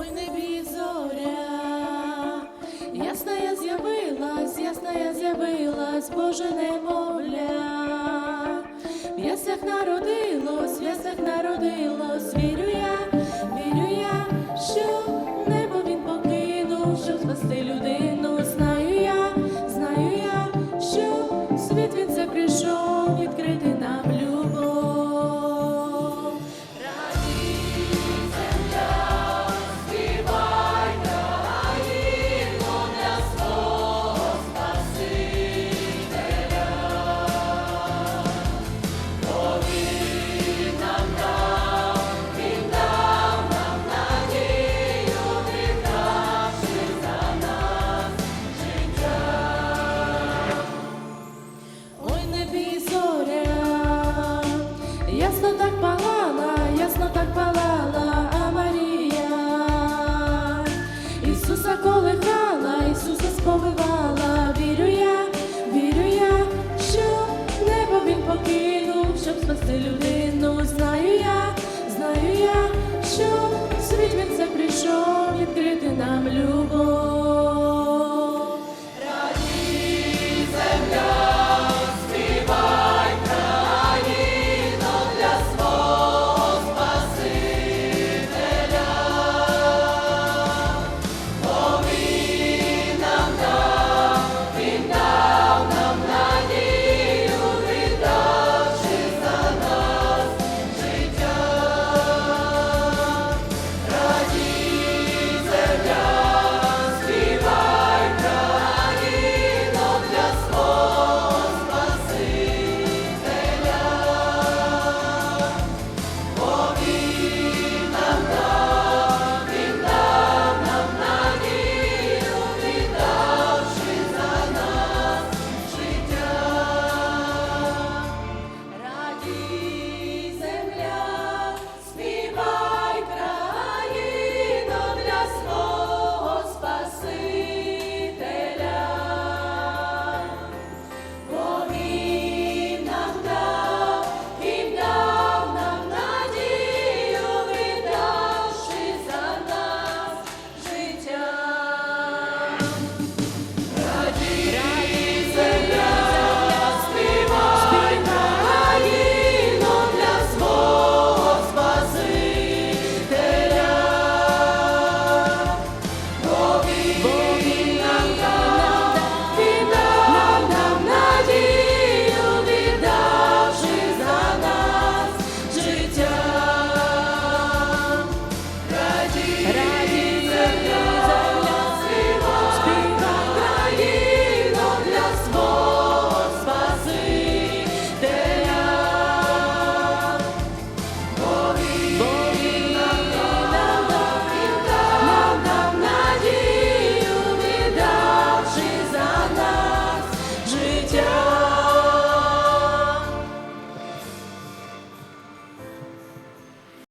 ой небі зоря, ясна я з'явилась, ясна я з'явилась, Боже немовля, в яснях народилось, в яснях народилось, вірю я. Полихала Ісуса сповивала, вірю я, вірю я, що небо він покинув, щоб спасти людину. Знаю я, знаю я, що світ він це прийшов, відкрити нам любов. 家。